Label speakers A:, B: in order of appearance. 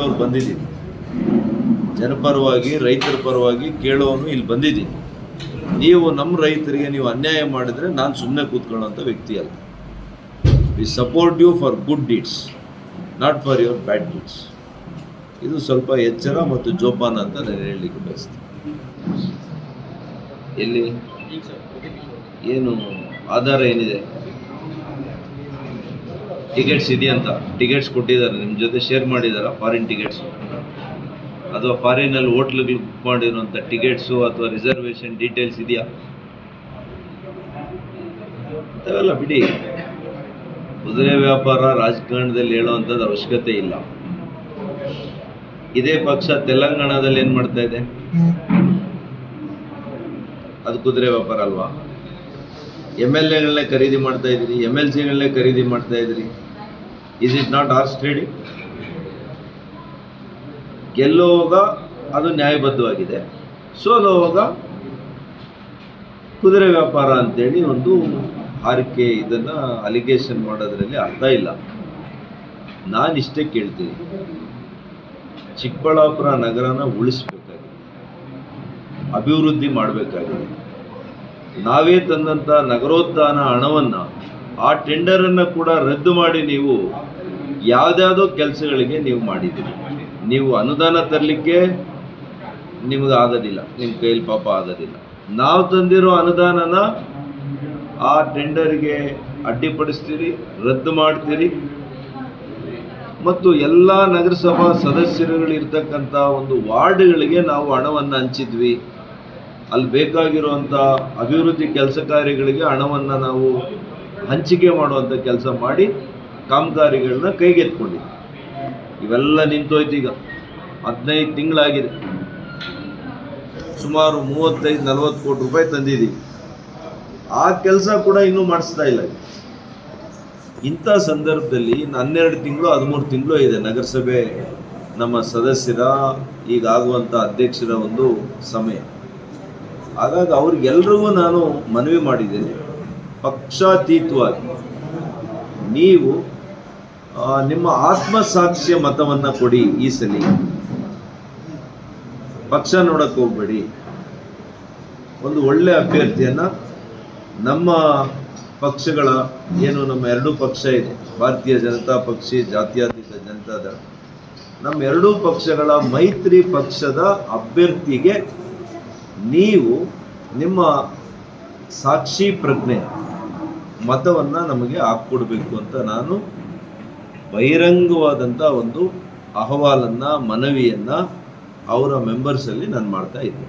A: ಅವ್ರು ಬಂದಿದ್ದೀನಿ. ಜನಪರವಾಗಿ ರೈತರ ಪರವಾಗಿ ಕೇಳೋನು ಇಲ್ಲಿ ಬಂದಿದ್ದೀನಿ. ನೀವು ನಮ್ಮ ರೈತರಿಗೆ ನೀವು ಅನ್ಯಾಯ ಮಾಡಿದ್ರೆ ನಾನು ಸುಮ್ಮನೆ ಕೂತ್ಕೊಳ್ಳೋಂಥ ವ್ಯಕ್ತಿ ಅಲ್ಲ. We support you for good deeds not for your bad deeds ಇದು ಸ್ವಲ್ಪ ಎಚ್ಚರ ಮತ್ತು ಜೋಪಾನ ಅಂತ ನಾನು ಹೇಳಲಿಕ್ಕೆ ಬಯಸ್ತೀನಿ. ಎಲ್ಲಿ? ಏನು? ಆಧಾರ ಏನಿದೆ? ಟಿಕೆಟ್ಸ್ ಇದೆಯಂತ. ಟಿಕೆಟ್ಸ್ ಕೊಟ್ಟಿದ್ದಾರೆ ನಿಮ್ಮ ಜೊತೆ ಶೇರ್ ಮಾಡಿದಾರ ಫಾರಿನ್ ಟಿಕೆಟ್ಸ್. ಅಥವಾ ಫಾರಿನಲ್ಲಿ ಹೋಟ್ಲ್ಗಳು ಬುಕ್ ಮಾಡಿರುವಂಥ ಟಿಕೆಟ್ಸು ಅಥವಾ ರಿಸರ್ವೇಷನ್ ಡೀಟೇಲ್ಸ್ ಇದೆಯಾ? ಅಂಥವೆಲ್ಲ ಬಿಡಿ. ಕುದುರೆ ವ್ಯಾಪಾರ ರಾಜಕಾರಣದಲ್ಲಿ ಹೇಳುವಂಥದ್ದು ಅವಶ್ಯಕತೆ ಇಲ್ಲ. ಇದೇ ಪಕ್ಷ ತೆಲಂಗಾಣದಲ್ಲಿ ಏನು ಮಾಡ್ತಾ ಇದೆ? ಅದು ಕುದುರೆ ವ್ಯಾಪಾರ ಅಲ್ವಾ? ಎಂ ಎಲ್ ಎಗಳನ್ನೇ ಖರೀದಿ ಮಾಡ್ತಾ ಇದ್ರಿ ಎಂ ಎಲ್ ಸಿಗಳನ್ನೇ ಖರೀದಿ ಮಾಡ್ತಾ ಇದ್ದೀರಿ. Is it not ours trading ಗೆಲ್ಲುವಾಗ ಅದು ನ್ಯಾಯಬದ್ಧವಾಗಿದೆ. ಸೋಲುವಾಗ ಕುದುರೆ ವ್ಯಾಪಾರ ಅಂತೇಳಿ ಒಂದು ಹಾರಿಕೆ ಇದನ್ನು ಅಲಿಗೇಷನ್ ಮಾಡೋದ್ರಲ್ಲಿ ಅರ್ಥ ಇಲ್ಲ. ನಾನು ಇಷ್ಟೇ ಕೇಳ್ತೀನಿ. ಚಿಕ್ಕಬಳ್ಳಾಪುರ ನಗರನ ಉಳಿಸ್ಬೇಕಾಗಿದೆ. ಅಭಿವೃದ್ಧಿ ಮಾಡಬೇಕಾಗಿದೆ. ನಾವೇ ತಂದಂಥ ನಗರೋತ್ಥಾನ ಹಣವನ್ನು ಆ ಟೆಂಡರನ್ನು ಕೂಡ ರದ್ದು ಮಾಡಿ ನೀವು ಯಾವುದ್ಯಾವುದೋ ಕೆಲಸಗಳಿಗೆ ನೀವು ಮಾಡಿದ್ದೀರಿ. ನೀವು ಅನುದಾನ ತರಲಿಕ್ಕೆ ನಿಮಗೆ ಆಗೋದಿಲ್ಲ ನಿಮ್ಮ ಕೈಲಿ ಪಾಪ ಆಗೋದಿಲ್ಲ. ನಾವು ತಂದಿರೋ ಅನುದಾನನ ಆ ಟೆಂಡರ್ಗೆ ಅಡ್ಡಿಪಡಿಸ್ತೀರಿ, ರದ್ದು ಮಾಡ್ತೀರಿ. ಮತ್ತು ಎಲ್ಲ ನಗರಸಭಾ ಸದಸ್ಯರುಗಳಿರ್ತಕ್ಕಂಥ ಒಂದು ವಾರ್ಡ್ಗಳಿಗೆ ನಾವು ಹಣವನ್ನು ಹಂಚಿದ್ವಿ. ಅಲ್ಲಿ ಬೇಕಾಗಿರುವಂಥ ಅಭಿವೃದ್ಧಿ ಕೆಲಸ ಕಾರ್ಯಗಳಿಗೆ ಹಣವನ್ನು ನಾವು ಹಂಚಿಕೆ ಮಾಡುವಂಥ ಕೆಲಸ ಮಾಡಿ ಕಾಮಗಾರಿಗಳನ್ನ ಕೈಗೆತ್ಕೊಂಡಿದ್ದೆ ಇವೆಲ್ಲ ನಿಂತೋಯ್ತು ಈಗ. ಹದಿನೈದು ತಿಂಗಳಾಗಿದೆ. ಸುಮಾರು ಮೂವತ್ತೈದು, ನಲವತ್ತು ಕೋಟಿ ರೂಪಾಯಿ ತಂದಿದ್ದೀವಿ. ಆ ಕೆಲಸ ಕೂಡ ಇನ್ನೂ ಮಾಡಿಸ್ತಾ ಇಲ್ಲ. ಇಂಥ ಸಂದರ್ಭದಲ್ಲಿ ಇನ್ನು ಹನ್ನೆರಡು ತಿಂಗಳು, ಹದಿಮೂರು ತಿಂಗಳು ಇದೆ ನಗರಸಭೆ ನಮ್ಮ ಸದಸ್ಯರ, ಈಗ ಆಗುವಂಥ ಅಧ್ಯಕ್ಷರ ಒಂದು ಸಮಯ. ಹಾಗಾಗಿ ಅವ್ರಿಗೆಲ್ರಿಗೂ ನಾನು ಮನವಿ ಮಾಡಿದ್ದೇನೆ. ಪಕ್ಷಾತೀತವಾಗಿ. ನೀವು ನಿಮ್ಮ ಆತ್ಮಸಾಕ್ಷ್ಯ ಮತವನ್ನು ಕೊಡಿ ಈ ಸಲ. ಪಕ್ಷ ನೋಡಕ್ಕೆ ಹೋಗ್ಬೇಡಿ. ಒಂದು ಒಳ್ಳೆ ಅಭ್ಯರ್ಥಿಯನ್ನ ನಮ್ಮ ಪಕ್ಷಗಳ ಏನು ನಮ್ಮ ಎರಡೂ ಪಕ್ಷ ಇದೆ. ಭಾರತೀಯ ಜನತಾ ಪಕ್ಷ, ಜಾತ್ಯತೀತ ಜನತಾದಳ ನಮ್ಮ ಎರಡೂ ಪಕ್ಷಗಳ ಮೈತ್ರಿ ಪಕ್ಷದ ಅಭ್ಯರ್ಥಿಗೆ ನೀವು ನಿಮ್ಮ ಸಾಕ್ಷಿ ಪ್ರಜ್ಞೆ. ಮತವನ್ನು ನಮಗೆ ಹಾಕ್ಕೊಡ್ಬೇಕು ಅಂತ ನಾನು ಬಹಿರಂಗವಾದಂಥ ಒಂದು ಅಹವಾಲನ್ನು ಮನವಿಯನ್ನು ಅವರ ಮೆಂಬರ್ಸಲ್ಲಿ ನಾನು ಮಾಡ್ತಾ ಇದ್ದೆ